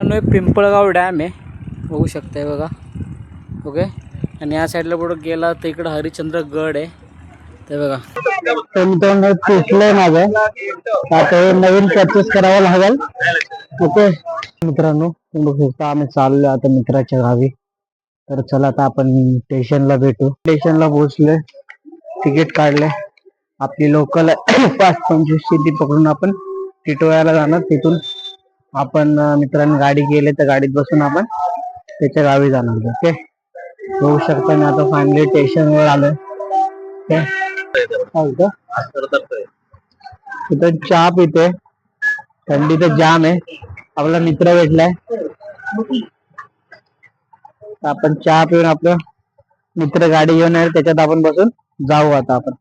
मित्रांनो, पिंपळगाव डॅम आहे. बघू शकताय बघा. ओके? आणि या साईडला पुढं गेला तर इकडं हरिश्चंद्र गड आहे. ते बघा. तुमचं तुटलंय माझं? आता हे नवीन परचेस करावं लागेल. ओके? मित्रांनो बघू शकता आम्ही चाललोय आता मित्राच्या गावी तर चला आता आपण स्टेशनला भेटू. स्टेशनला पोहोचलोय. तिकीट काढलंय. आपली लोकल पाच पंचवीसची ती पकडून आपण टिटोळ्याला जाणार तिथून. आपण मित्रांनो मित्रांनी गाडी गेले तर गाडीत बसून आपण त्याच्या गावी जाणार ओके? बघू शकता मी आता फायनली स्टेशनवर आलोय ओके? का? तिथं चहा पिते थंडी तर जाम आहे. आपला मित्र भेटलाय. आपण चहा पिऊन आपलं मित्र गाडी घेऊन आहे त्याच्यात आपण बसून जाऊ आता आपण.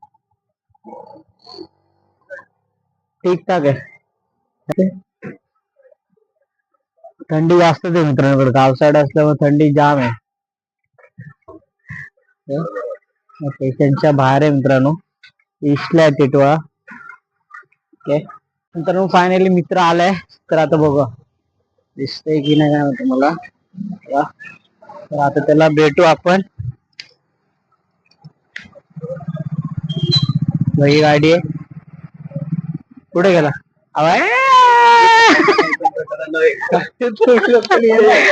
ठीक ठाक आहे. थंडी जास्तच आहे मित्रांकडे गावसाड असल्यामुळे थंडी जाम आहे. पेशंटच्या बाहेर आहे मित्रांनो. ईस्टला टिटवा. ओके. नंतर फायनली मित्र आलाय. तर आता बघा. दिसतंय की नाही काय म्हणतो मला तर आता त्याला भेटू आपण. गाडी आहे. कुठे गेला? अवाय!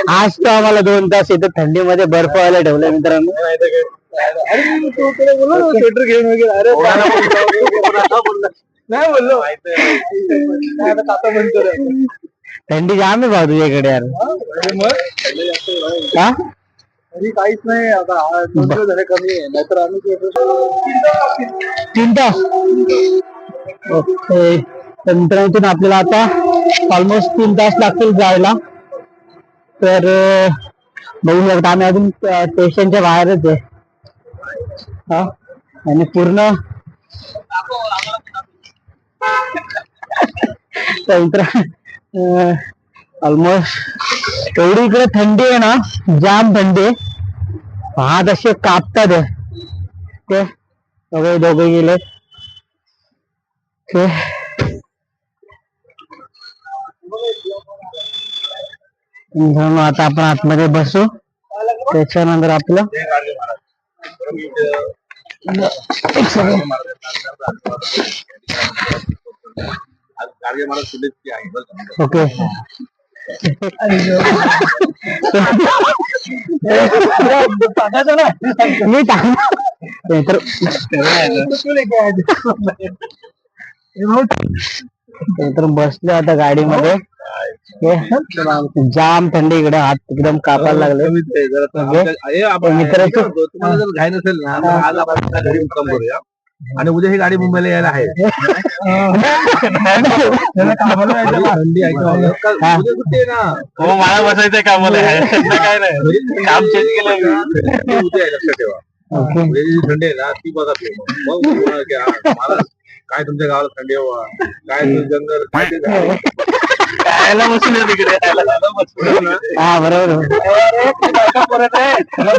आज तो आम्हाला दोन तास इथे थंडीमध्ये बर्फ व्हायला ठेवलंय मित्रांनो. स्वेटर घेऊन वगैरे अरे नाही बोललो थंडी जाम आहे भाऊ तुझ्याकडे यार. का काहीच नाही आता दोन झाले कमी आहे नाहीतर आम्ही तीन तास ओके तर आपल्याला आता ऑलमोस्ट तीन तास लागतील जायला. तर बघून बघू शकता आम्ही अजून स्टेशनच्या बाहेरच आहे. हा? आणि पूर्ण ऑलमोस्ट एवढी इकडे थंडी आहे ना जाम थंडी आहे. हात असे कापतात. ते दोघे दोघे गेले ते मित्रांनो आता आपण आतमध्ये बसू. त्याच्यानंतर आपलं? ओके. मी तर तर बसलो आता गाडीमध्ये. हे, जाम थंडी इकडे हात एकदम कापायला लागले. हे आपण मित्राचं- तुम्हाला जर घाई नसेल ना आज आपण घरी मुक्काम करूया. आणि उद्या ही गाडी मुंबईला यायला आहे. थंडी आहे का? हा. हो मला बसायचंय कामाला. काय नाही. काम चेंज केलं उद्या लक्षात ठेवा. थंडी आहे ना ती बघा तुम्ही. काय तुमच्या गावाला थंडी हवा काय जंगल काय ते झाड. खायला बसून या तिकडे हो ना? हा बरोबर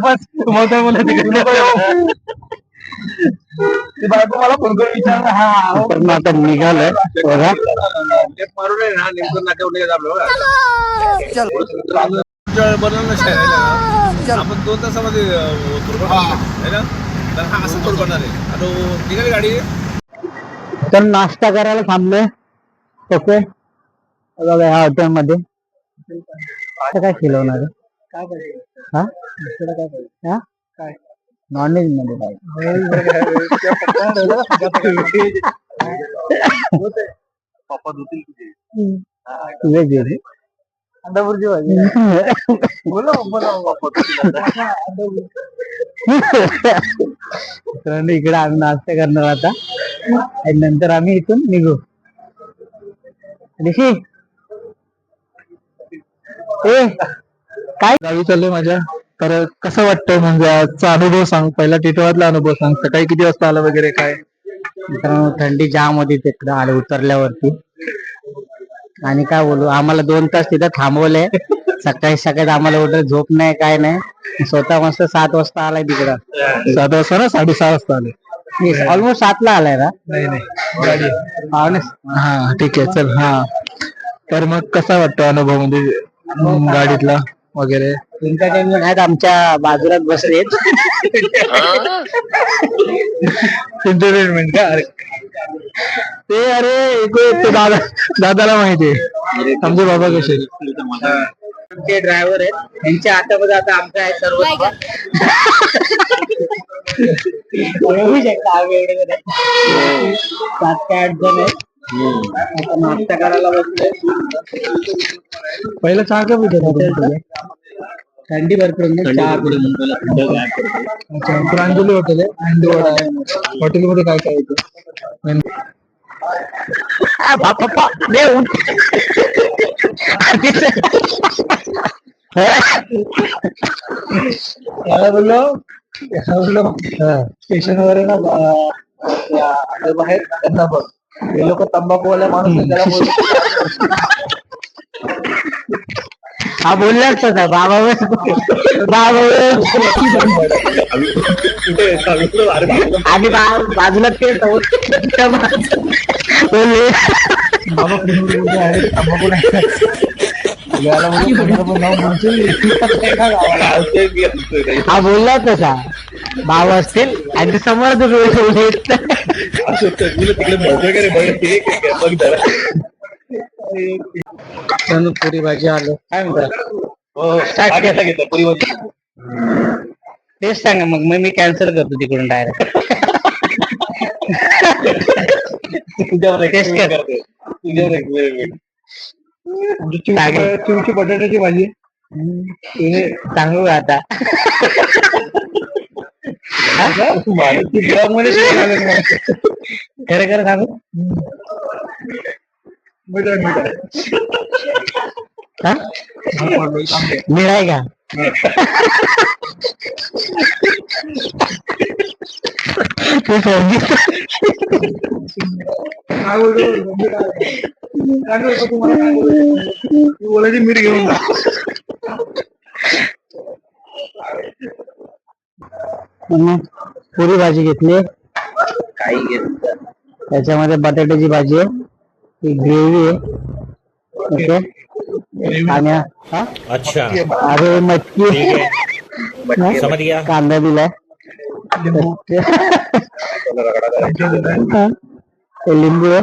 बस तुम्हाला बोला तिकडे ती बायको मला फोन करून विचारलं हा तर मग आता निघालोय बघा एक मारून आहे ना नेमकं नाक्यावर निघायचं आपलं बघा. बनवलं नाही राहिलं ना. आपण दोन तासामध्ये अं, आहे ना तर हा असं बनणार आहे आणि निघाली गाडी तर नाश्ता करायला थांबलोय. ओके. बघा ह्या हॉटेल मध्ये. आता काय खिलवणार? हा? हा? नॉनव्हेजमध्ये काय व्हेज अंडाभुर्जी भाजी. बोला. मित्रांनो इकडे आम्ही नाश्ता करणार आता. आणि नंतर आम्ही इथून निघू. ऋषी. ए काय? गावी चाललोय माझ्या. तर कसं वाटतंय म्हणजे आजचा अनुभव सांग. पहिला टिटवातला अनुभव सांग. सकाळी किती वाजता आला वगैरे काय? मित्रांनो थंडी जाम होती तिकडे आले उतरल्यावरती. आणि काय बोलू आम्हाला दोन तास तिथं थांबवलंय. सकाळी सकाळी आम्हाला एवढं झोप नाही काय नाही. स्वतः मस्त सात वाजता आलाय तिकडं. सात वाजता ना? साडेसहा वाजता आले ऑलमोस्ट सातला आलाय ना? नाही नाही. गाडी हा ठीक आहे चल हा. तर मग कसा वाटतो अनुभव म्हणजे गाडीतला वगैरे? एंटरटेनमेंट आहेत आमच्या बाजूलाच बसलेत. एंटरटेनमेंट का? अरे. ते अरे ते दादा दादाला माहिती आहे. आमचे बाबा कसे. आमचे ड्रायव्हर आहेत. त्यांच्या हातामध्ये आता आमचं आहे सर्व बघू शकता आम्ही एवढे जण आहेत. सात ते आठ जण आहेत. आता नाश्ता करायला बसले पहिला चहा का पित होता थंडी भरपूर आहे ना, चहा. अच्छा प्रांजली हॉटेल आहे. हॉटेलमध्ये काय काय येतं आ, बा- पप्पा, दे ऊन. याला बोललो याला बोललो स्टेशनवर आहे ना अं, त्या आपल्या बाहेर त्यांना बघ हे लोक तंबाखूवाला माणूस आहे, त्याला बोलतो हा बोललाच तसा बाबा बाबा बा- बाजूला ते बोलले. बोललो. हा बोलला तसा बाबा असतील. आणि ते समोर बोलले. चल, पुरी भाजी आलो. काय म्हणता? तेच सांगा मग मग मी कॅन्सल करतो तिकडून डायरेक्ट चिवची बटाट्याची भाजी. सांगू आता. खरं खरं सांगू? मिठाई, मिठाई. हा मिळाय का ते समजी- काय बोलतो? मम्मी काय बोलतो? काय बोलतो तुम्हाला काय बोलायचं? ती बोलायची मीठ घेऊन जा. मग पुरी भाजी घेतली त्याच्यामध्ये बटाट्याची भाजी आहे ही। ओके आणि हा? अच्छा। अरे मटकी हा? समझ गया। कांदा दिलाय हा. लिंबू आहे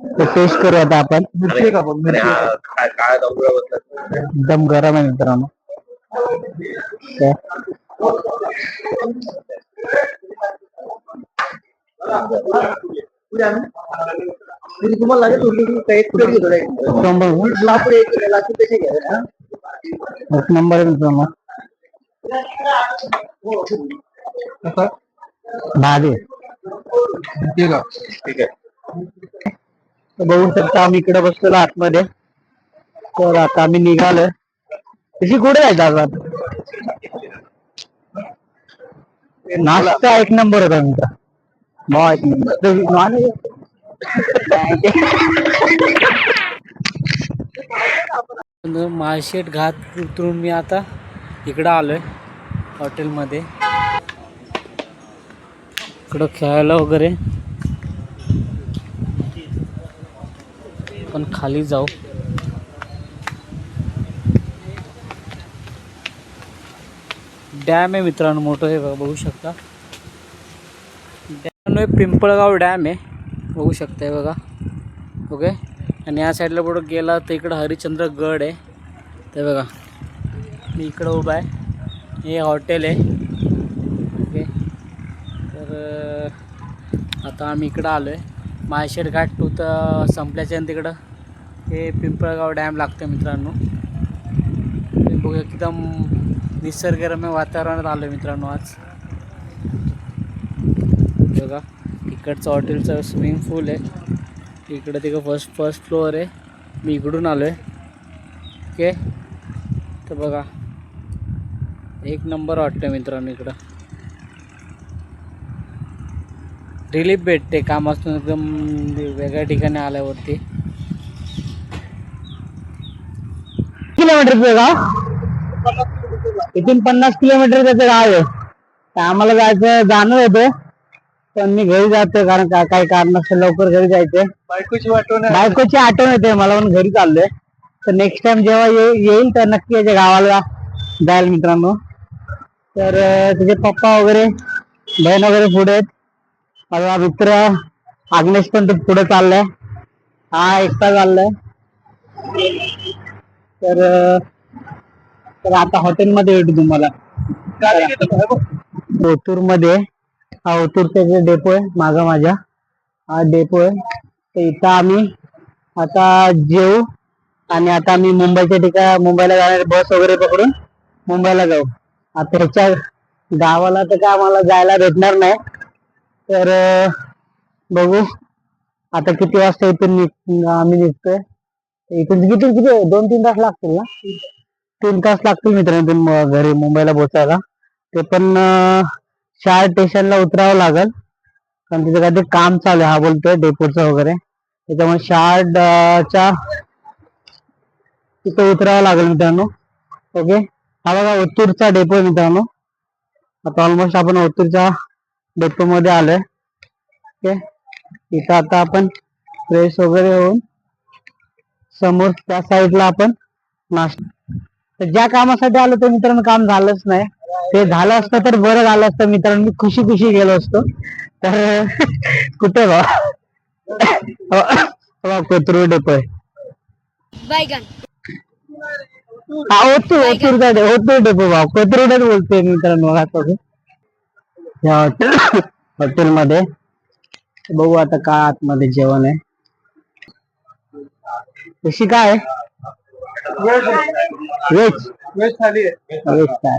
ते टेस्ट करू आता आपण मिरची का? एकदम गरम आहे मित्रांनो? मिरची तुम्हाला लागेल थोडी घेतो. एक नंबर आहे. लाकूड एक लाकूड कसे घ्यावे ना? एक नंबर आहे मित्रांनो कसा? भाजी मिरची आहे का? तर बघू शकता आम्ही इकडे बसलेलो आतमध्ये तर आता आम्ही निघालोय तशी कुठे जायचं आता नाश्ता एक नंबर होता मित्र भाऊ एक नंबर माळशेट घात उतरून मी आता इकडं आलोय हॉटेलमध्ये. इकडं खेळायला वगैरे. पण खाली जाऊ. डॅम आहे मित्रांनो मोठं हे बघू शकता. मित्रांनो हे पिंपळगाव डॅम आहे. बघू शकता बघा. ओके? आणि या साईडला पुढं गेला तर इकडं हरिश्चंद्र गड आहे. ते बघा. मी इकडं उभा आहे. हे हॉटेल आहे. ओके? तर आता आम्ही इकडं आलो आहे माळशेड घाट टू तर संपल्याच्या आणि तिकडं हे पिंपळगाव डॅम लागतं मित्रांनो. हे बघूया एकदम निसर्गरम्य वातावरणात आलो आहे मित्रांनो आज. बघा इकडचं हॉटेलचं स्विमिंग पूल आहे. इकडं तिकडं फर्स्ट फर्स्ट फ्लोअर आहे. मी इकडून आलो आहे ओके तर बघा एक नंबर वाटतं मित्रांनो इकडं. रिलीफ भेटते कामातून एकदम वेगळ्या ठिकाणी आल्यावरती. किलोमीटरचं गाव इथून पन्नास किलोमीटर त्याचं गाव आहे. आम्हाला जायचं जाणं होतं. पण मी घरी जातो कारण का काही कारणास्तव लवकर घरी जायचंय बायकोची वाटवण आहे. बायकोची आठवण येते. मला म्हणून घरी चाललोय. तर नेक्स्ट टाइम जेव्हा ये- येईल तर नक्की याच्या गावाला जाईल मित्रांनो. तर अं, त्याचे पप्पा वगैरे बहीण वगैरे पुढे आहेत. माझा मित्र अग्नेश पण तो पुढे चाललाय. हा एकटा चाललाय. तर अं, तर आता हॉटेलमध्ये भेटू तुम्हाला. ओतूरमध्ये हा ओतूरचा जे डेपो आहे मागा माझ्या. हा डेपो आहे. तर इथं आम्ही आता जेऊ आणि आता आम्ही मुंबईच्या ठिकाणी मुंबईला जाणारी बस वगैरे पकडून मुंबईला जाऊ. आता ह्याच्या गावाला तर काय आम्हाला जायला भेटणार नाही. तर बघू. आता किती वाजता इथून निघ- आम्ही निघतोय. इथून किती किती दोन तीन तास लागतील ना? तीन तास लागतील मित्रांनो घरी मुंबईला पोहोचायला. ते पण शाळा स्टेशनला उतरावं लागल. कारण तिथे काहीतरी काम चालू आहे हा बोलतोय डेपोचं वगैरे. त्याच्यामुळे शाळाच्या तिथं उतरावं लागेल मित्रांनो. ओके हा बघा ओतूरचा डेपो आहे मित्रांनो. आता ऑलमोस्ट आपण ओतूरच्या डेपो मध्ये आलोय. ओके इथं आता आपण फ्रेश वगैरे होऊन समोर त्या साईडला आपण नाश्ता तर ज्या कामासाठी आलो ते मित्रांनो काम झालंच नाही. ते झालं असतं तर बरं झालं असतं मित्रांनो. मी खुशी खुशी गेलो असतो. तर कुठे बा कोथरूड डेपो आहे बैगन हा ओतूर ओतूरचा डे ओतूर डेपो भाऊ. कोथरूडच बोलतोय मित्रांनो या हॉटेल हॉटेलमध्ये बघू आता का आतमध्ये जेवण आहे. कशी काय? व्हेज वेळ झाली आहे. व्हेज काय?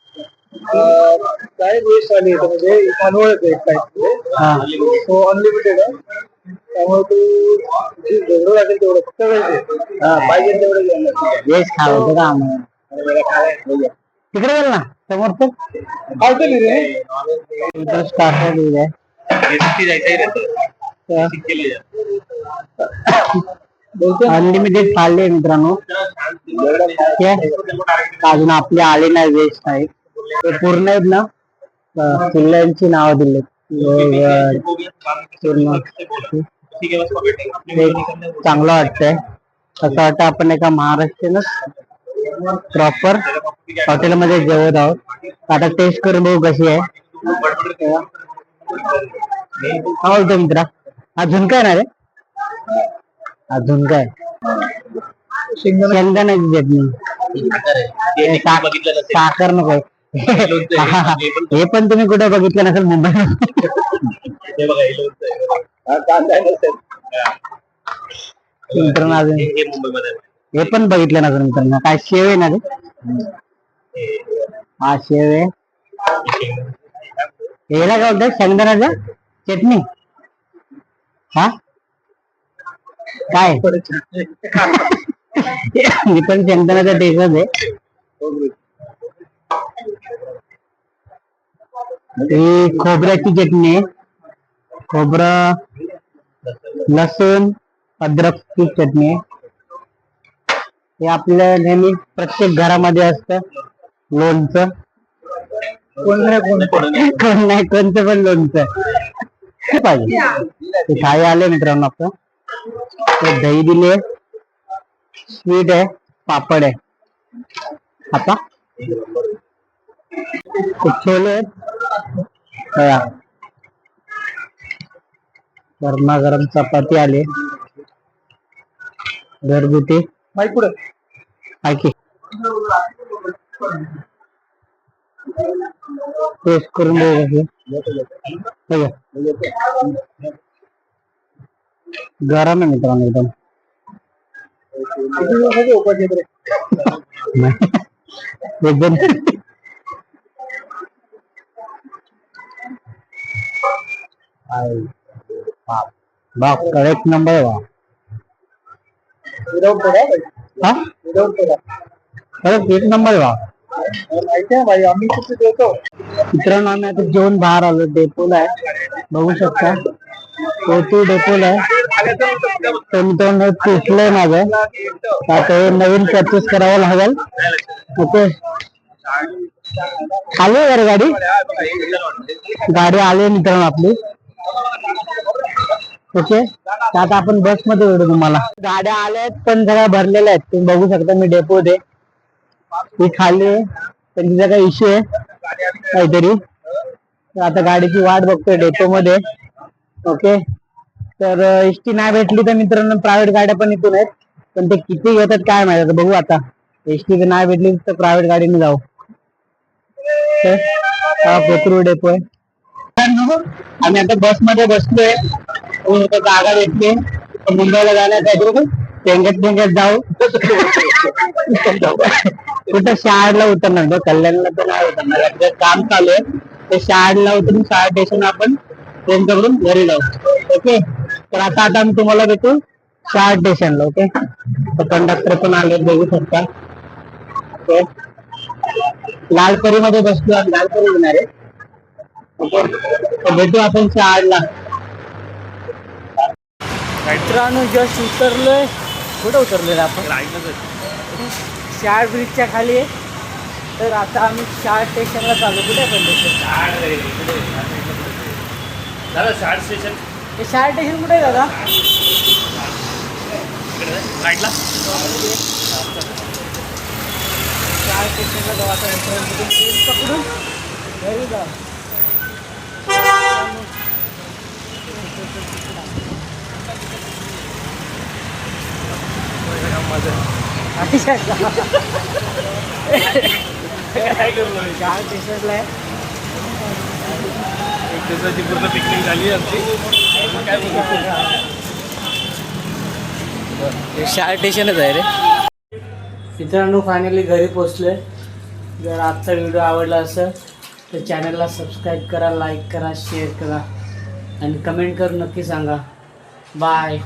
काय वेस्ट आली? आहे म्हणजे अनवळत आहे हा. तो अनलिमिटेड आहे. त्यामुळे तू जेवढं लागेल तेवढं फक्त वेळ पाहिजे तेवढं घ्यायला व्हेज खावं का आम्हाला तिकडे गेल ना? समोर तर? खावतो रे. स्टार्टर दिलंय अनलिमिटेड खाल्ले मित्रांनो? अजून आपले आले नाही वेज टाईप ते पूर्ण आहेत ना? किल्ल्यांची नावं दिली चांगलं वाटतंय. असं वाटतं आपण एका महाराष्ट्रीयनच प्रॉपर हॉटेलमध्ये जेवत आहोत. आता टेस्ट करून बघू कशी आहे. काय बोलतो मित्रा? झुणका आहे? ना रे झुणका आहे शेंगदाण्याची चटणी. साखर नको. हे पण तुम्ही कुठे बघितलं नसेल मुंबईत मित्रांनो अजून? हे पण बघितलं नसेल मित्रांनो. काय शेव आहे ना रे? हा शेव आहे. याला काय बोलतात शेंगदाण्याचं चटणी? हा? काय? मी पण शेंगदाण्याचा टेस्टच आहे. ही खोबऱ्याची चटणी खोबरं लसूण अद्रकची चटणी. हे आपल्या नेहमी प्रत्येक घरामध्ये असतं. लोणचं. कोण नाही कोण कोण नाही कोणतं पण लोणचं. पाहिजे. ते थाळी आले मित्रांनो आपलं. ते दही दिले. स्वीट आहे. पापड आहे. आता? छोले आहेत बघा. गरमा गरम चपाती आली घरगुती माहिती पुढे आहे की टेस्ट करून बघू कशी. बघा. गरम आहे मित्रांनो एकदम एकदम बाप बाप एक नंबर हा? एक नंबर देतो? मित्रांनो आम्ही आता जेवण बाहेर आलो. डेपोला आहे. बघू शकता. तो डेपोला आहे. तर मित्रांनो तुटलंय माझं. आता हे नवीन परचेस करावं लागेल. ओके आली यार गाडी? गाडी आली मित्रांनो आपली. ओके? तर आता आपण बसमध्ये भेटू तुम्हाला. गाड्या आल्या आहेत पण सगळ्या भरलेल्या आहेत. तुम्ही बघू शकता मी डेपो दे ती खाली आहे. पण तिचा काही इश्यू आहे काहीतरी. आता गाडीची वाट बघतोय डेपो मध्ये. ओके? तर एस टी नाही भेटली तर मित्रांनो प्रायव्हेट गाड्या पण इथून आहेत. पण ते किती घेतात काय माहिती आता बघू आता. एस टी नाही भेटली तर प्रायव्हेट गाडीने जाऊ. Okay? डेपो आहे. आम्ही आता बसमध्ये बसलोय जागा भेटते मुंबईला जाण्यासाठी टेंगत टेंगत जाऊ. कुठं शहाडला उतरणार? बघ कल्याणला तर नाही उतरणार. आपलं काम चालू आहे. ते शहाडला उतरून शहाड स्टेशन आपण ट्रेन पकडून घरी जाऊ. ओके? तर आता आता आम्ही तुम्हाला भेटू शहाड स्टेशनला ओके? तर कंडक्टर पण आले बघू शकता. ओके? लालपरी मध्ये बसलो आम्ही. लालपरी येणार आहे. भेटू आपण शहाडला मित्रांनो जस्ट उतरलोय. कुठं उतरलोय आपण? शाळ ब्रिजच्या खाली. आहे तर आता आम्ही शाळ स्टेशनला चालू कुठे पण दादा शाळ स्टेशन? हे शाळ स्टेशन कुठे आहे दादा? राईटला शाळ स्टेशनला जाऊ आता. पकडून घरी जा काय करलो आहे एक दिवसाची पूर्ण पिकनिक झाली आमची काय स्टेशनच आहे रे मित्रांनो फायनली घरी पोचले जर आजचा व्हिडिओ आवडला असेल तर चॅनलला सबस्क्राईब करा लाईक करा शेअर करा. आणि कमेंट करून नक्की सांगा. बाय